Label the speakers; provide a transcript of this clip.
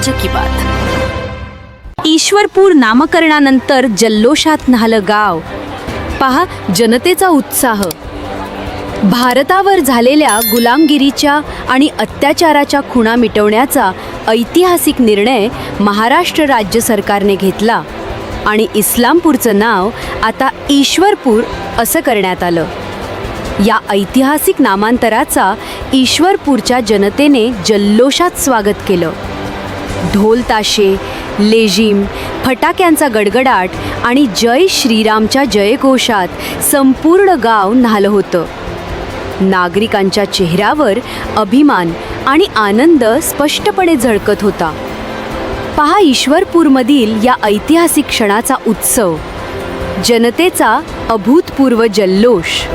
Speaker 1: राज्य की बात। ईश्वरपूर नामकरणानंतर जल्लोषात न्हालं गाव। पहा जनतेचा उत्साह। भारतावर झालेल्या गुलामगिरीच्या आणि अत्याचाराच्या खुणा मिटवण्याचा ऐतिहासिक निर्णय महाराष्ट्र राज्य सरकारने घेतला आणि इस्लामपूरचं नाव आता ईश्वरपूर असं करण्यात आलं. या ऐतिहासिक नामांतराचा ईश्वरपूरच्या जनतेने जल्लोषात स्वागत केलं. ढोल ताशे लेझिम फटाक्यांचा गडगडाट आणि जय श्रीरामच्या जयघोषात संपूर्ण गाव न्हालं होतं. नागरिकांच्या चेहऱ्यावर अभिमान आणि आनंद स्पष्टपणे झळकत होता. पहा ईश्वरपूरमधील या ऐतिहासिक क्षणाचा उत्सव. जनतेचा अभूतपूर्व जल्लोष.